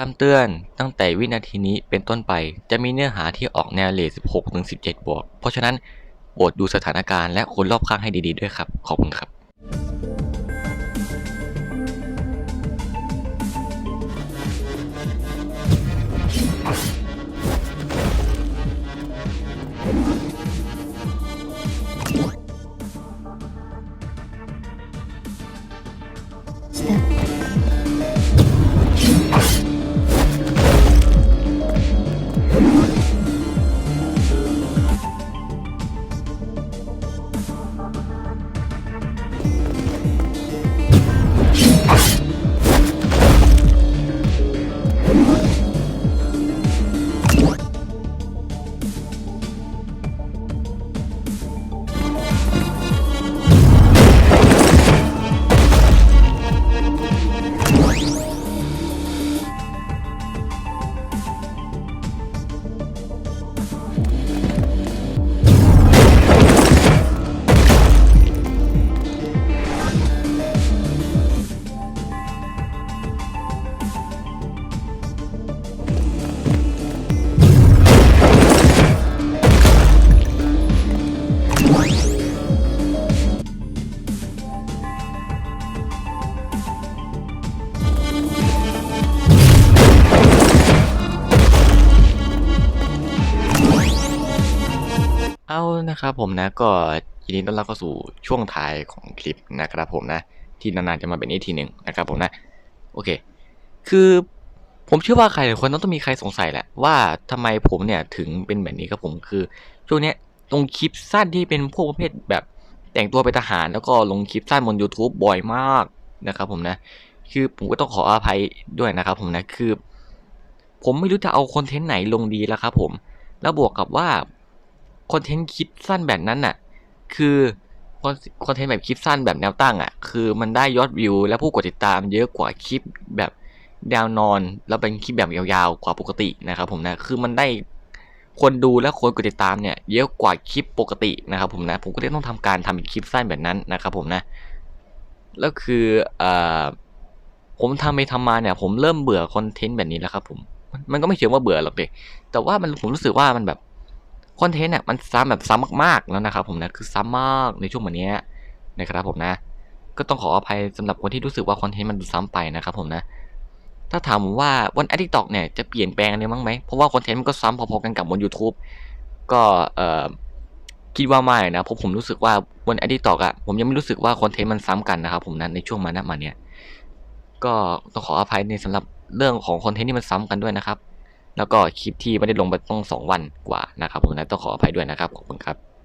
คำเตือน ตั้งแต่วินาทีนี้เป็นต้นไป จะมีเนื้อหาที่ออกแนวเลท16ถึง17 บวก เพราะฉะนั้นโปรดดูสถานการณ์และคนรอบข้างให้ดีๆด้วยครับ ขอบคุณครับ เอานะครับผมนะก็ยินดีต้อนรับเข้าสู่ช่วงท้ายของคลิปนะครับผมนะ ที่นานๆจะมาเป็นอีกทีหนึ่งนะครับผมนะ โอเค คือผมเชื่อว่าใครหลายคนต้องมีใครสงสัยแหละ ว่าทำไมผมเนี่ยถึงเป็นแบบนี้ครับผมคือช่วงเนี้ยลงคลิปสั้นที่เป็นพวกประเภทแบบแต่งตัวเป็นทหารแล้วก็ลงคลิปสั้นบน YouTube บ่อยมากนะครับผมนะ คือผมก็ต้องขออภัยด้วยนะครับผมนะคือ ผมไม่รู้จะเอาคอนเทนต์ไหนลงดีแล้วครับผม แล้วบวกกับว่า คอนเทนต์คลิปสั้นแบบนั้นน่ะ คือคอนเทนต์แบบคลิปสั้นแบบแนวตั้งอะ คือมันได้ยอดวิว และผู้กดติดตามเยอะกว่าคลิปแบบดาวนอน แล้วเป็นคลิปแบบยาวๆกว่าปกตินะครับผมนะ คือมันได้คนดูและคนกดติดตามเนี่ยเยอะกว่าคลิปปกตินะครับผมนะ ผมก็เลยต้องทำการทำเป็นคลิปสั้นแบบนั้นนะครับผมนะ แล้วคือเอ่อผมทำไปทำมาเนี่ย ผมเริ่มเบื่อคอนเทนต์แบบนี้แล้วครับผมมันมันก็ไม่เชิงว่าเบื่อหรอกเด็กแต่ว่ามันผมรู้สึกว่ามันแบบ คอนเทนต์เนี่ยมันซ้ำแบบซ้ำมากๆแล้วนะครับผมนะคือซ้ำมากในช่วงวันนี้นะครับผมนะ ก็ต้องขออภัยสำหรับคนที่รู้สึกว่าคอนเทนต์มันดูซ้ำไปนะครับผมนะ ถ้าถามผมว่าบน a ิ t ต k อกเนี่ยจะเปลี่ยนแปลงอะไรบ้างไหมเพราะว่าคอนเทนต์มันก็ซ้ำพอๆกันกับบน YouTube ก็เอ่อคิดว่าไม่นะเพราะผมรู้สึกว่าบน a ิ t ต k อกอะผมยังไม่รู้สึกว่าคอนเทนต์มันซ้ำกันนะครับผมนะในช่วงมานะมาเนี่ยก็ต้องขออภัยในสำหรับเรื่องของคอนเทนต์ที่มันซ้ำกันด้วยนะครับ แล้วก็คลิปที่ไม่ได้ลงไปต้องสองวันกว่านะครับผมนะต้องขออภัยด้วยนะครับขอบคุณครับ